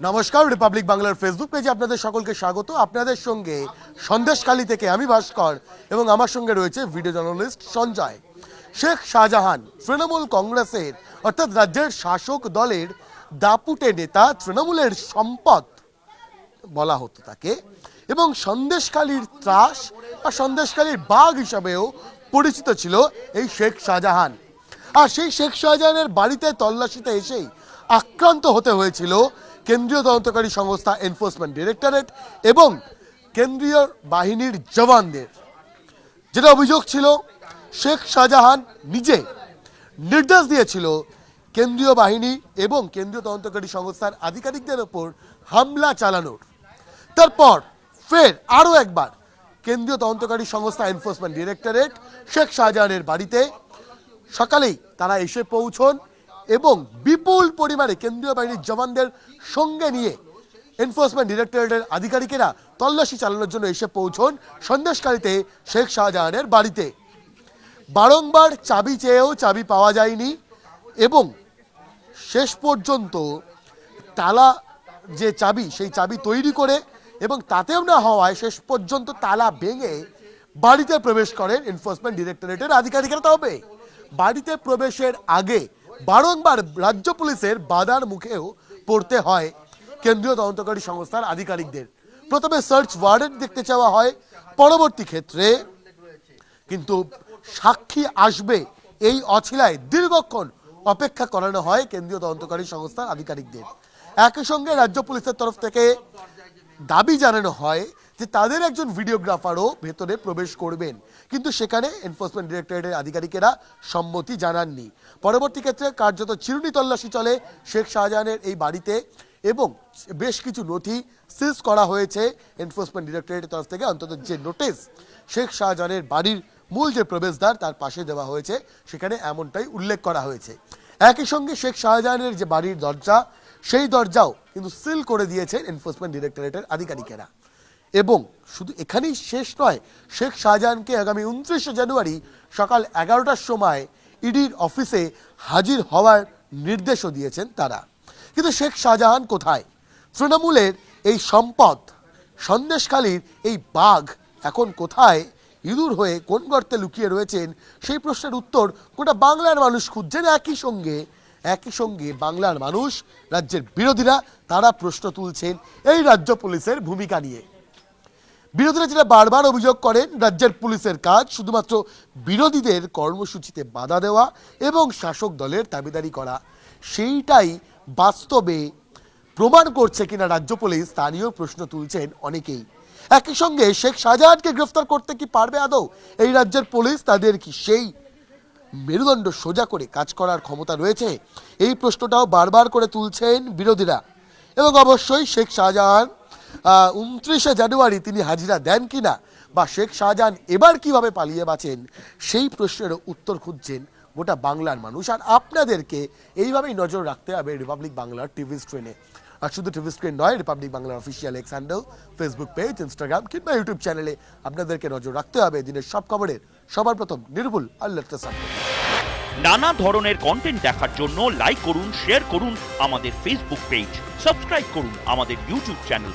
নমস্কার রিপাবলিক বাংলার ফেসবুক পেজে আপনাদের সকলকে স্বাগত। আপনাদের সঙ্গে সন্দেশখালী থেকে আমি ভাস্কর এবং আমার সঙ্গে রয়েছে ভিডিও জার্নালিস্ট সঞ্জয়। শেখ শাহজাহান, তৃণমূল কংগ্রেসের অর্থাৎ রাজ্যের শাসক দলের দাপুটে নেতা, তৃণমূলের সম্পদ বলা হতো তাকে, এবং সন্দেশকালীর ত্রাস বা সন্দেশকালীর বাঘ হিসাবেও পরিচিত ছিল এই শেখ শাহজাহান। আর সেই শেখ শাহজাহানের বাড়িতে তল্লাশিতে এসেই আক্রান্ত হতে হয়েছিল কেন্দ্রীয় তদন্তকারী সংস্থা এনফোর্সমেন্ট ডিরেক্টরেট এবং কেন্দ্রীয় বাহিনীর জওয়ানদের। যেটা অভিযোগ ছিল, শেখ শাহজাহান নিজে নির্দেশ দিয়েছিল কেন্দ্রীয় বাহিনী এবং কেন্দ্রীয় তদন্তকারী সংস্থার আধিকারিকদের ওপর হামলা চালানোর। তারপর ফের আরও একবার কেন্দ্রীয় তদন্তকারী সংস্থা এনফোর্সমেন্ট ডিরেক্টরেট শেখ শাহজাহানের বাড়িতে সকালেই তারা এসে পৌঁছন এবং বিপুল পরিমাণে কেন্দ্রীয় বাহিনীর জওয়ানদের সঙ্গে নিয়ে এনফোর্সমেন্ট ডিরেক্টরেটের আধিকারিকেরা তল্লাশি চালানোর জন্য এসে পৌঁছন সন্দেশকারীতে শেখ শাহজাহানের বাড়িতে। বারংবার চাবি চেয়েও চাবি পাওয়া যায়নি এবং শেষ পর্যন্ত তালা যে চাবি, সেই চাবি তৈরি করে এবং তাতেও না হওয়ায় শেষ পর্যন্ত তালা ভেঙে বাড়িতে প্রবেশ করেন এনফোর্সমেন্ট ডিরেক্টরেটের আধিকারিকেরা তবে। বাড়িতে প্রবেশের আগে বারংবার রাজ্য পুলিশের বাধার মুখেও পড়তে হয় কেন্দ্রীয় তদন্তকারী সংস্থার আধিকারিকদের। প্রথমে সার্চ ওয়ারেন্ট দেখতে চাওয়া হয়, পরবর্তী ক্ষেত্রে কিন্তু সাক্ষী আসবে এই অছিলায় দীর্ঘক্ষণ অপেক্ষা করানো হয় কেন্দ্রীয় তদন্তকারী সংস্থার আধিকারিকদের। একই সঙ্গে রাজ্য পুলিশের তরফ থেকে দাবি জানানো হয় যে তাদের একজন ভিডিওগ্রাফারও ভেতরে প্রবেশ করবেন। কিন্তু সেখানে এনফোর্সমেন্ট ডিরেক্টরেটের আধিকারিকেরা সম্মতি জানাননি। পরবর্তী ক্ষেত্রে কার্যত চিরুনি তল্লাশি চলে শেখ শাহজাহানের এই বাড়িতে এবং বেশ কিছু নথি সিজ করা হয়েছে এনফোর্সমেন্ট ডিরেক্টরেটের তরফ থেকে। অন্তত যে নোটিশ শেখ শাহজাহানের বাড়ির মূল যে প্রবেশদ্বার, তার পাশে দেওয়া হয়েছে, সেখানে এমনটাই উল্লেখ করা হয়েছে। একই সঙ্গে শেখ শাহজাহানের যে বাড়ির দরজা, সেই দরজাও কিন্তু সিল করে দিয়েছেন এনফোর্সমেন্ট ডিরেক্টরেটের আধিকারিকেরা। এবং শুধু এখানেই শেষ নয়, শেখ শাহজাহানকে আগামী উনত্রিশে জানুয়ারি সকাল এগারোটার সময় ইডির অফিসে হাজির হওয়ার নির্দেশও দিয়েছেন তারা। কিন্তু শেখ শাহজাহান কোথায়? তৃণমূলের এই সম্পদ, সন্দেশখালীর এই বাঘ এখন কোথায়? ইঁদুর হয়ে কোন গর্তে লুকিয়ে রয়েছেন? সেই প্রশ্নের উত্তর গোটা বাংলার মানুষ খুঁজছেন একই সঙ্গে একই সঙ্গে বাংলার মানুষ, রাজ্যের বিরোধীরা তারা প্রশ্ন তুলছেন এই রাজ্য পুলিশের ভূমিকা নিয়ে। বিরোধীরা যেটা বারবার অভিযোগ করেন, রাজ্যের পুলিশের কাজ শুধুমাত্র বিরোধীদের কর্মসূচিতে বাধা দেওয়া এবং শাসক দলের দাবিদারি করা। সেইটাই বাস্তবে প্রমাণ করছে কিনা রাজ্য পুলিশ নিয়েও প্রশ্ন তুলছেন অনেকেই। একই সঙ্গে শেখ শাহজাহানকে গ্রেফতার করতে কি পারবে আদৌ? এই রাজ্যের পুলিশ তাদের কি সেই মেরুদণ্ড সোজা করে কাজ করার ক্ষমতা রয়েছে? এই প্রশ্নটাও বারবার করে তুলছেন বিরোধীরা। এবং অবশ্যই শেখ শাহজাহান উনত্রিশে জানুয়ারি তিনি হাজিরা দেন কিনা বা শেখ শাহজাহান এবার কীভাবে পালিয়ে বাঁচেন, সেই প্রশ্নের উত্তর খুঁজছেন গোটা বাংলার মানুষ। আর আপনাদেরকে এইভাবেই নজর রাখতে হবে রিপাবলিক বাংলার টিভি স্ক্রিনে। আর শুধু টিভি স্ক্রিন নয় রিপাবলিক বাংলার official X handle Facebook page Instagram কিংবা ইউটিউব চ্যানেলে আপনাদেরকে নজর রাখতে হবে দিনের সব খবরের। সবার প্রথম নির্ভুল আর লেটেস্ট নানা ধরনের কন্টেন্ট দেখার জন্য লাইক করুন শেয়ার করুন আমাদের ফেসবুক পেজ সাবস্ক্রাইব করুন আমাদের ইউটিউব চ্যানেল